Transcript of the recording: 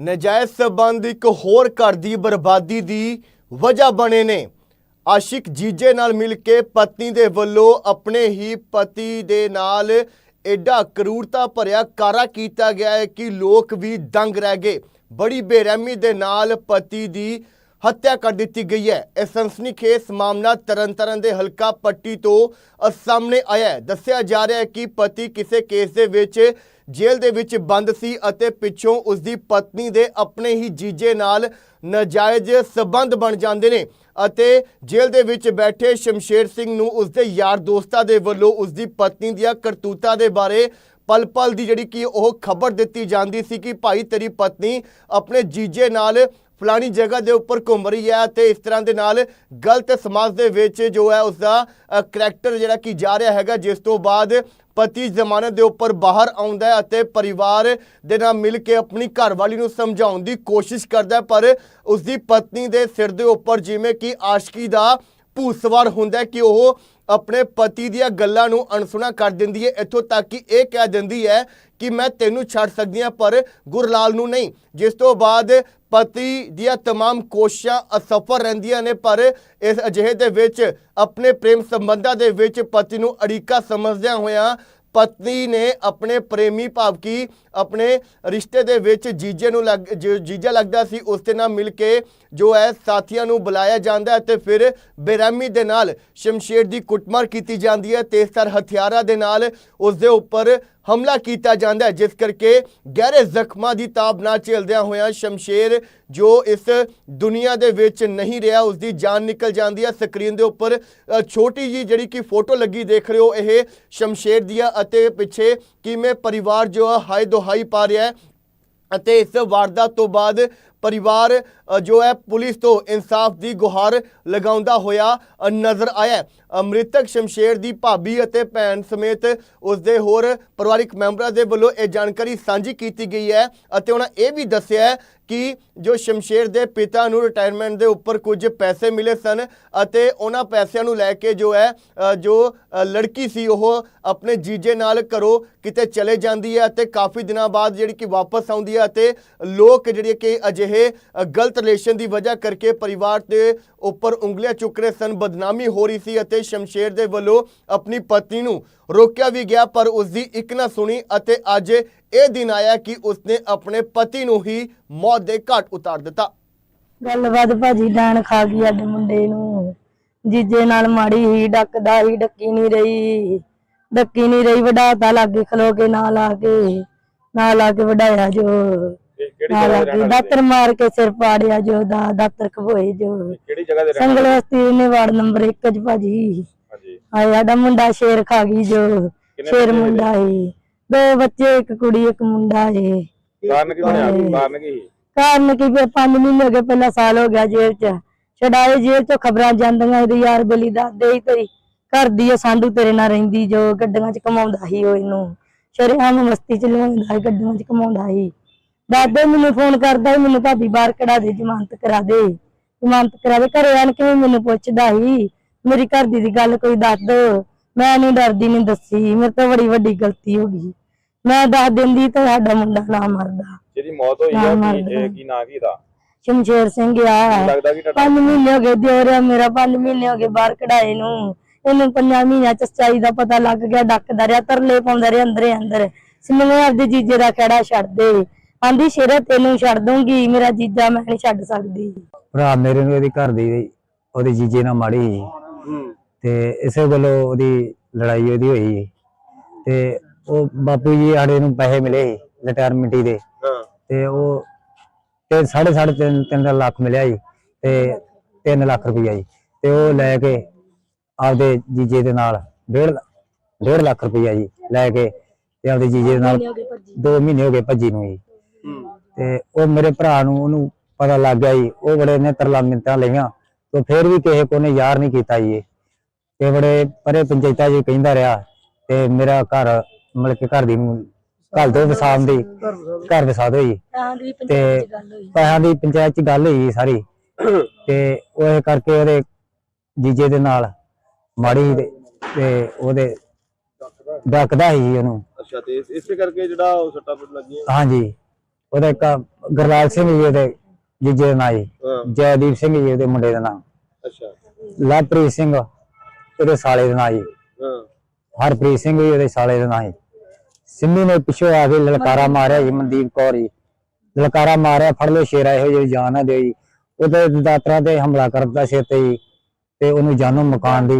ਨਜਾਇਜ਼ ਸਬੰਧ ਇੱਕ ਹੋਰ ਘਰ ਦੀ ਬਰਬਾਦੀ ਦੀ ਵਜ੍ਹਾ ਬਣੇ ਨੇ। ਆਸ਼ਿਕ ਜੀਜੇ ਨਾਲ ਮਿਲ ਕੇ ਪਤਨੀ ਦੇ ਵੱਲੋਂ ਆਪਣੇ ਹੀ ਪਤੀ ਦੇ ਨਾਲ ਐਡਾ ਕਰੂਰਤਾ ਭਰਿਆ ਕਾਰਾ ਕੀਤਾ ਗਿਆ ਹੈ ਕਿ ਲੋਕ ਵੀ ਦੰਗ ਰਹਿ ਗਏ। ਬੜੀ ਬੇਰਹਿਮੀ ਦੇ ਨਾਲ ਪਤੀ ਦੀ ਹੱਤਿਆ ਕਰ ਦਿੱਤੀ ਗਈ ਹੈ। ਇਹ ਸਨਸਨੀਖੇਜ਼ ਮਾਮਲਾ ਤਰਨਤਾਰਨ ਦੇ ਹਲਕਾ ਪੱਟੀ ਤੋਂ ਸਾਹਮਣੇ ਆਇਆ ਹੈ। ਦੱਸਿਆ ਜਾ ਰਿਹਾ ਹੈ ਕਿ ਪਤੀ ਕਿਸੇ ਕੇਸ ਦੇ ਵਿੱਚ ਜੇਲ੍ਹ ਦੇ ਵਿੱਚ ਬੰਦ ਸੀ ਅਤੇ ਪਿੱਛੋਂ ਉਸ ਦੀ ਪਤਨੀ ਦੇ ਆਪਣੇ ਹੀ ਜੀਜੇ ਨਾਲ ਨਾਜਾਇਜ਼ ਸਬੰਧ ਬਣ ਜਾਂਦੇ ਨੇ ਅਤੇ ਜੇਲ੍ਹ ਦੇ ਵਿੱਚ ਬੈਠੇ ਸ਼ਮਸ਼ੇਰ ਸਿੰਘ ਨੂੰ ਉਸ ਦੇ ਯਾਰ ਦੋਸਤਾਂ ਦੇ ਵੱਲੋਂ ਉਸ ਦੀ ਪਤਨੀ ਦੀਆਂ ਕਰਤੂਤਾਂ ਦੇ ਬਾਰੇ ਪਲ ਪਲ ਦੀ ਜਿਹੜੀ ਕਿ ਉਹ ਖਬਰ ਦਿੱਤੀ ਜਾਂਦੀ ਸੀ ਕਿ ਭਾਈ ਤੇਰੀ ਪਤਨੀ ਆਪਣੇ ਜੀਜੇ ਨਾਲ ਫਲਾਣੀ ਜਗ੍ਹਾ ਦੇ ਉੱਪਰ ਘੁੰਮ ਰਹੀ ਹੈ ਤੇ ਇਸ ਤਰ੍ਹਾਂ ਦੇ ਨਾਲ ਗਲਤ ਸਮਾਜ ਦੇ ਵਿੱਚ ਜੋ ਹੈ ਉਸ ਦਾ ਕਰੈਕਟਰ ਜਿਹੜਾ ਕਿ ਜਾ ਰਿਹਾ ਹੈਗਾ, ਜਿਸ ਤੋਂ ਬਾਅਦ ਪਤੀ ਜ਼ਮਾਨਤ ਦੇ ਉੱਪਰ ਬਾਹਰ ਆਉਂਦਾ ਹੈ ਅਤੇ ਪਰਿਵਾਰ ਦੇ ਨਾਲ ਮਿਲ ਕੇ ਆਪਣੀ ਘਰਵਾਲੀ ਨੂੰ ਸਮਝਾਉਣ ਦੀ ਕੋਸ਼ਿਸ਼ ਕਰਦਾ ਪਰ ਉਸ ਦੀ ਪਤਨੀ ਦੇ ਸਿਰ ਦੇ ਉੱਪਰ ਜਿਵੇਂ ਕਿ ਆਸ਼ਕੀ ਦਾ ਭੂਤ ਸਵਾਰ ਹੁੰਦਾ ਹੈ ਕਿ ਉਹ ਆਪਣੇ ਪਤੀ ਦੀਆਂ ਗੱਲਾਂ ਨੂੰ ਅਣਸੁਣਾ ਕਰ ਦਿੰਦੀ ਹੈ ਇੱਥੋਂ ਤੱਕ ਕਿ ਇਹ ਕਹਿ ਦਿੰਦੀ ਹੈ ਕਿ ਮੈਂ ਤੈਨੂੰ ਛੱਡ ਸਕਦੀ ਹਾਂ ਪਰ ਗੁਰਲਾਲ ਨੂੰ ਨਹੀਂ ਜਿਸ ਤੋਂ ਬਾਅਦ ਪਤੀ ਦੀਆਂ तमाम ਕੋਸ਼ਿਸ਼ਾਂ ਅਸਫਲ ਰਹਿੰਦੀਆਂ ਨੇ ਪਰ ਇਸ ਅਜਿਹੇ ਦੇ ਵਿੱਚ ਆਪਣੇ ਪ੍ਰੇਮ ਸੰਬੰਧਾਂ ਦੇ ਵਿੱਚ ਪਤੀ ਨੂੰ ਅੜੀਕਾ ਸਮਝਦਿਆਂ ਹੋਇਆਂ ਪਤਨੀ ਨੇ ਆਪਣੇ ਪ੍ਰੇਮੀ ਭਾਵ ਕੀ ਆਪਣੇ ਰਿਸ਼ਤੇ ਦੇ ਵਿੱਚ ਜੀਜੇ ਨੂੰ ਲੱਗ, ਜੋ, ਜੀਜਾ ਲੱਗਦਾ ਸੀ, ਉਸ ਦੇ ਨਾਲ ਮਿਲ ਕੇ ਜੋ ਹੈ ਸਾਥੀਆਂ ਨੂੰ ਬੁਲਾਇਆ ਜਾਂਦਾ ਹੈ ਤੇ ਫਿਰ ਬੇਰਹਿਮੀ ਦੇ ਨਾਲ ਸ਼ਮਸ਼ੇਰ ਦੀ ਕੁੱਟਮਾਰ ਕੀਤੀ ਜਾਂਦੀ ਹੈ ਤੇਜ਼ਧਾਰ ਹਥਿਆਰਾਂ ਦੇ ਨਾਲ ਉਸ ਦੇ ਉੱਪਰ ਹਮਲਾ ਕੀਤਾ ਜਾਂਦਾ ਹੈ, ਜਿਸ ਕਰਕੇ ਗਹਿਰੇ ਜ਼ਖਮਾਂ ਦੀ ਤਾਬ ਨਾ ਝੇਲਦਿਆਂ ਹੋਇਆਂ ਸ਼ਮਸ਼ੇਰ, ਜੋ ਇਸ ਦੁਨੀਆ ਦੇ ਵਿੱਚ ਨਹੀਂ ਰਿਹਾ ਉਸ ਦੀ ਜਾਨ ਨਿਕਲ ਜਾਂਦੀ ਹੈ। ਸਕਰੀਨ ਦੇ ਉੱਪਰ ਛੋਟੀ ਜੀ ਜਿਹੜੀ ਕਿ ਫੋਟੋ ਲੱਗੀ, ਦੇਖ ਰਹੇ ਹੋ, ਇਹ ਸ਼ਮਸ਼ੇਰ ਦੀ ਆ ਅਤੇ ਪਿੱਛੇ ਕਿਵੇਂ ਪਰਿਵਾਰ ਜੋ ਹੈ ਹਾਈ ਦੁਹਾਈ ਪਾ ਰਿਹਾ ਹੈ। ਅਤੇ ਇਸ ਵਾਰਦਾਤ ਤੋਂ ਬਾਅਦ ਪਰਿਵਾਰ ਜੋ ਹੈ ਪੁਲਿਸ ਤੋਂ ਇਨਸਾਫ ਦੀ ਗੁਹਾਰ ਲਗਾਉਂਦਾ ਹੋਇਆ ਨਜ਼ਰ ਆਇਆ ਮ੍ਰਿਤਕ ਸ਼ਮਸ਼ੇਰ ਦੀ ਭਾਬੀ ਅਤੇ ਭੈਣ ਸਮੇਤ ਉਸ ਦੇ ਹੋਰ ਪਰਿਵਾਰਿਕ ਮੈਂਬਰਾਂ ਦੇ ਵੱਲੋਂ ਇਹ ਜਾਣਕਾਰੀ ਸਾਂਝੀ ਕੀਤੀ ਗਈ ਹੈ ਅਤੇ ਉਹਨਾਂ ਇਹ ਵੀ ਦੱਸਿਆ ਕਿ ਜੋ ਸ਼ਮਸ਼ੇਰ ਦੇ ਪਿਤਾ ਨੂੰ ਰਿਟਾਇਰਮੈਂਟ ਦੇ ਉੱਪਰ ਕੁਝ ਪੈਸੇ ਮਿਲੇ ਸਨ ਅਤੇ ਉਹਨਾਂ ਪੈਸਿਆਂ ਨੂੰ ਲੈ ਕੇ ਜੋ ਹੈ ਜੋ ਲੜਕੀ ਸੀ ਉਹ ਆਪਣੇ ਜੀਜੇ ਨਾਲ ਘਰੋਂ ਕਿਤੇ ਚਲੇ ਜਾਂਦੀ ਹੈ ਅਤੇ ਕਾਫੀ ਦਿਨਾਂ ਬਾਅਦ ਜਿਹੜੀ ਕਿ ਵਾਪਸ ਆਉਂਦੀ ਹੈ ਅਤੇ ਲੋਕ ਜਿਹੜੇ ਕਿ ਅਜਿਹੇ ਗਲਤ ਰਿਲੇਸ਼ਨ ਦੀ ਵਜ੍ਹਾ ਕਰਕੇ ਪਰਿਵਾਰ ਦੇ ਉੱਪਰ ਉਂਗਲੀਆਂ ਚੁੱਕ ਰਹੇ ਸਨ। ਬਦਨਾਮੀ ਹੋ ਰਹੀ ਸੀ ਅਤੇ ਸ਼ਮਸ਼ੇਰ ਦੇ ਵੱਲੋਂ ਆਪਣੀ ਪਤਨੀ ਨੂੰ ਰੋਕਿਆ ਵੀ ਗਿਆ, ਪਰ ਉਸ ਦੀ ਇੱਕ ਨਾ ਸੁਣੀ ਅਤੇ ਅੱਜ ਇਹ ਦਿਨ ਆਇਆ ਕਿ ਉਸਨੇ ਆਪਣੇ ਪਤੀ ਨੂੰ ਹੀ ਮੌਤ ਦੇ ਘਾਟ ਉਤਾਰ ਦਿੱਤਾ। ਗੱਲਬਾਤ ਭਾਜੀ ਡਾਣ ਖਾ ਗਈ ਸਾਡੇ ਮੁੰਡੇ ਨੂੰ। ਜੀਜੇ ਨਾਲ ਮਾੜੀ ਹੀ ਡੱਕਦਾ ਹੀ, ਡੱਕੀ ਨਹੀਂ ਰਹੀ। ਡੱਕੀ ਨਹੀਂ ਰਹੀ ਵਡਾਤਾ ਲਾਗੇ, ਖਲੋ ਕੇ ਨਾਲ ਆ ਕੇ ਨਾਲ ਆ ਕੇ ਵਡਾਇਆ ਜੋ। ਇਹ ਕਿਹੜੀ ਜਗ੍ਹਾ ਦੇ ਰਹਿਣ ਵਾਲੇ ਦਾਤਰ ਮਾਰ ਕੇ ਸਿਰ ਪਾੜਿਆ ਜੋ ਦਾ ਦਾਤਰ ਖਬੋਏ ਜੋ? ਕਿਹੜੀ ਜਗ੍ਹਾ ਦੇ ਰਹਿਣ ਸੰਗਲ ਵਾਲੇ ਵਸਤੀ ਨੇ ਵਾਰਡ ਨੰਬਰ 1 ਚ ਭਾਜੀ। ਹਾਂਜੀ। ਆ ਸਾਡਾ ਮੁੰਡਾ ਸ਼ੇਰ ਖਾ ਗਈ ਜੋ। ਸ਼ੇਰ ਮੁੰਡਾ ਏ। ਦੋ ਬੱਚੇ ਇੱਕ ਕੁੜੀ ਇੱਕ ਮੁੰਡਾ ਏ। ਕਾਰਨ ਕੀ ਬਣਿਆ? ਹਾਂਜੀ। ਕਾਰਨ ਕੀ? ਕਾਰਨ ਕੀ 5 ਮਹੀਨੇ ਹੋ ਗਏ ਪਹਿਲਾਂ ਸਾਲ ਹੋ ਗਿਆ ਜੇਲ੍ਹ ਚ। ਛਡਾਏ ਜੇਲ੍ਹ ਚੋਂ ਖਬਰਾਂ ਜਾਂਦੀਆਂ ਇਹਦੇ ਯਾਰ ਬਲੀ ਦੱਸਦੇ ਹੀ ਤੇਰੀ। ਘਰ ਦੀ ਆ ਸਾਂਢੂ ਤੇਰੇ ਨਾਲ ਰਹਿੰਦੀ ਜੋ ਗੱਡੀਆਂ ਚ ਕਮਾਉਂਦਾ ਸੀ ਉਹ ਇਹਨੂੰ। ਸ਼ਰੇਆਮ ਮਸਤੀ ਚ ਲਿਆਉਂਦਾ ਗੱਡੀਆਂ ਚ ਕਮਾਉਂਦਾ ਸੀ। ਦਾਦੇ ਮੈਨੂੰ ਫੋਨ ਕਰਦਾ ਸੀ ਮੈਨੂੰ ਭਾਬੀ ਬਾਹਰ ਕਢਾ ਦੇ ਜ਼ਮਾਨਤ ਕਰਾ ਦੇ। ਜ਼ਮਾਨਤ ਕਰਾ ਦੇ ਘਰੇ ਆਣ ਕੇ ਵੀ ਮੈਨੂੰ ਪੁੱਛਦਾ ਸੀ ਮੇਰੀ ਘਰ ਦੀ ਦੀ ਗੱਲ ਕੋਈ ਦੱਸ ਦੋ। ਮੈਂ ਨਹੀਂ ਡਰਦੀ ਨਹੀਂ ਦੱਸੀ ਮੇਰੇ ਤੋਂ ਬੜੀ ਵੱਡੀ ਗਲਤੀ ਹੋ ਗਈ। ਮੈਂ ਦੱਸ ਦਿੰਦੀ ਤਾਂ ਸਾਡਾ ਮੁੰਡਾ ਨਾ ਮਰਦਾ। ਜਿਹਦੀ ਮੌਤ ਹੋਈ ਆ ਕੀ ਕੀ ਨਾਂ ਕੀ ਦਾ ਸ਼ਮਸ਼ੇਰ ਸਿੰਘ ਆ। ਪੰਜ ਮਹੀਨੇ ਹੋ ਗਏ ਦਿਓਰਿਆ ਮੇਰਾ ਪੰਜ ਮਹੀਨੇ ਹੋ ਗਏ ਬਾਹਰ ਕਢਾਏ ਨੂੰ। ਇਹਨੂੰ ਪੰਜਾਂ ਮਹੀਨਿਆਂ ਚ ਸਚਾਈ ਦਾ ਪਤਾ ਲੱਗ ਗਿਆ ਡੱਕਦਾ ਰਿਹਾ ਤਰਲੇ ਪਾਉਂਦਾ ਰਿਹਾ ਅੰਦਰੇ ਅੰਦਰ। ਸਿਮਨੇ ਆਪਦੇ ਜੀਜੇ ਦਾ ਖੜਾ ਛੱਡ ਦੇ। ਆਂਦੀ ਸ਼ੇਰਾ ਤੈਨੂੰ ਛੱਡ ਦੂੰਗੀ ਮੇਰਾ ਜੀਜਾ ਮੈਂ ਨਹੀਂ ਛੱਡ ਸਕਦੀ। ਭਰਾ ਮੇਰੇ ਨੂੰ ਇਹਦੀ ਘਰ ਦੀ ਉਹਦੇ ਜੀਜੇ ਨਾਲ ਮਾੜੀ ਸੀ ਹੂੰ। ਤੇ ਇਸੇ ਗੱਲੋਂ ਉਹਦੀ ਲੜਾਈ ਉਹਦੀ ਹੋਈ। ਤੇ ਉਹ ਬਾਪੂ ਜੀ ਸਾਡੇ ਨੂੰ ਪੈਸੇ ਮਿਲੇ ਰਿਟਾਇਰਮੈਂਟ ਦੇ। ਹਾਂ। ਤੇ ਉਹ ਤੇ ਸਾਢੇ ਸਾਢੇ ਤਿੰਨ ਤਿੰਨ ਲੱਖ ਮਿਲਿਆ ਜੀ ਤੇ 3 ਲੱਖ ਰੁਪਈਆ ਜੀ। ਤੇ ਉਹ ਲੈ ਕੇ ਆਪਦੇ ਜੀਜੇ ਦੇ ਨਾਲ ਡੇਢ ਡੇਢ ਲੱਖ ਰੁਪਈਆ ਜੀ ਲੈ ਕੇ ਤੇ ਆਪਦੇ ਜੀਜੇ ਦੇ ਨਾਲ 2 ਮਹੀਨੇ ਹੋ ਗਏ ਭੱਜੀ ਨੂੰ ਜੀ। ਤੇ ਉਹ ਮੇਰੇ ਭਰਾ ਨੂੰ ਉਹਨੂੰ ਪਤਾ ਲੱਗ ਗਿਆ ਜੀ ਉਹ ਬੜੇ ਨੇ ਤਰਲਾ ਮਿੰਤਾਂ ਲਈਆਂ ਤੇ ਫਿਰ ਵੀ ਕਿਸੇ ਕੋ ਨੇ ਯਾਰ ਨਹੀਂ ਕੀਤਾ ਜੀ ਇਹ। ਤੇ ਬੜੇ ਪਰੇ ਪੰਚਾਇਤਾਂ ਜੀ ਕਹਿੰਦਾ ਰਿਹਾ ਤੇ ਮੇਰਾ ਘਰ ਮਤਲਬ ਕਿ ਘਰ ਦੀ ਘਰ ਦੇ ਵਸਾਮ ਦੀ ਘਰ ਵਸਾ ਦਿਓ ਜੀ। ਹਾਂ ਦੀ ਤੇ ਪੈਸਿਆਂ ਦੀ ਪੰਚਾਇਤ ਚ ਗੱਲ ਹੋਈ ਸਾਰੀ। ਤੇ ਉਹ ਇਹ ਕਰਕੇ ਉਹਦੇ ਜੀਜੇ ਦੇ ਨਾਲ ਮਾੜੀ ਤੇ ਉਹਦੇ ਡੱਕਦਾ ਸੀ ਉਹਨੂੰ। ਅੱਛਾ ਤੇ ਇਸ- ਕਰਕੇ ਜਿਹੜਾ ਉਹ ਸੱਟਾ ਫੁੱਟ ਲੱਗੀ ਹਾਂਜੀ। ਉਹਦਾ ਇੱਕ ਗੁਰਲਾਲ ਸਿੰਘ ਜੀ ਉਹਦੇ ਜੀਜੇ ਦਾ ਨਾਂ ਜੀ ਹਾਂ। ਜੈਦੀਪ ਸਿੰਘ ਜੀ ਉਹਦੇ ਮੁੰਡੇ ਦਾ ਨਾਮ ਅੱਛਾ। ਲਵਪ੍ਰੀਤ ਸਿੰਘ ਉਹਦੇ ਸਾਲੇ ਦਾ ਨਾਂ ਜੀ। ਹਾਂ। ਹਰਪ੍ਰੀਤ ਸਿੰਘ ਜੀ ਉਹਦੇ ਸਾਲੇ ਦਾ ਨਾਂ ਜੀ। ਸਿੰਮੀ ਨੇ ਪਿੱਛੋਂ ਆ ਕੇ ਲਲਕਾਰਾ ਮਾਰਿਆ ਜੀ ਮਨਦੀਪ ਕੌਰ ਜੀ। ਲਲਕਾਰਾ ਮਾਰਿਆ ਫੜ ਲੋ ਸ਼ੇਰਾ ਇਹੋ ਜਿਹੀ ਜਾਨ ਨਾ ਦਿਓ ਜੀ। ਉਹਦੇ ਦਾਤਰਾ ਤੇ ਹਮਲਾ ਕਰਦਾ ਸਿਰ ਤੇ ਜੀ ਤੇ ਉਹਨੂੰ ਜਾਨੋਂ ਮਕਾਨ ਦੀ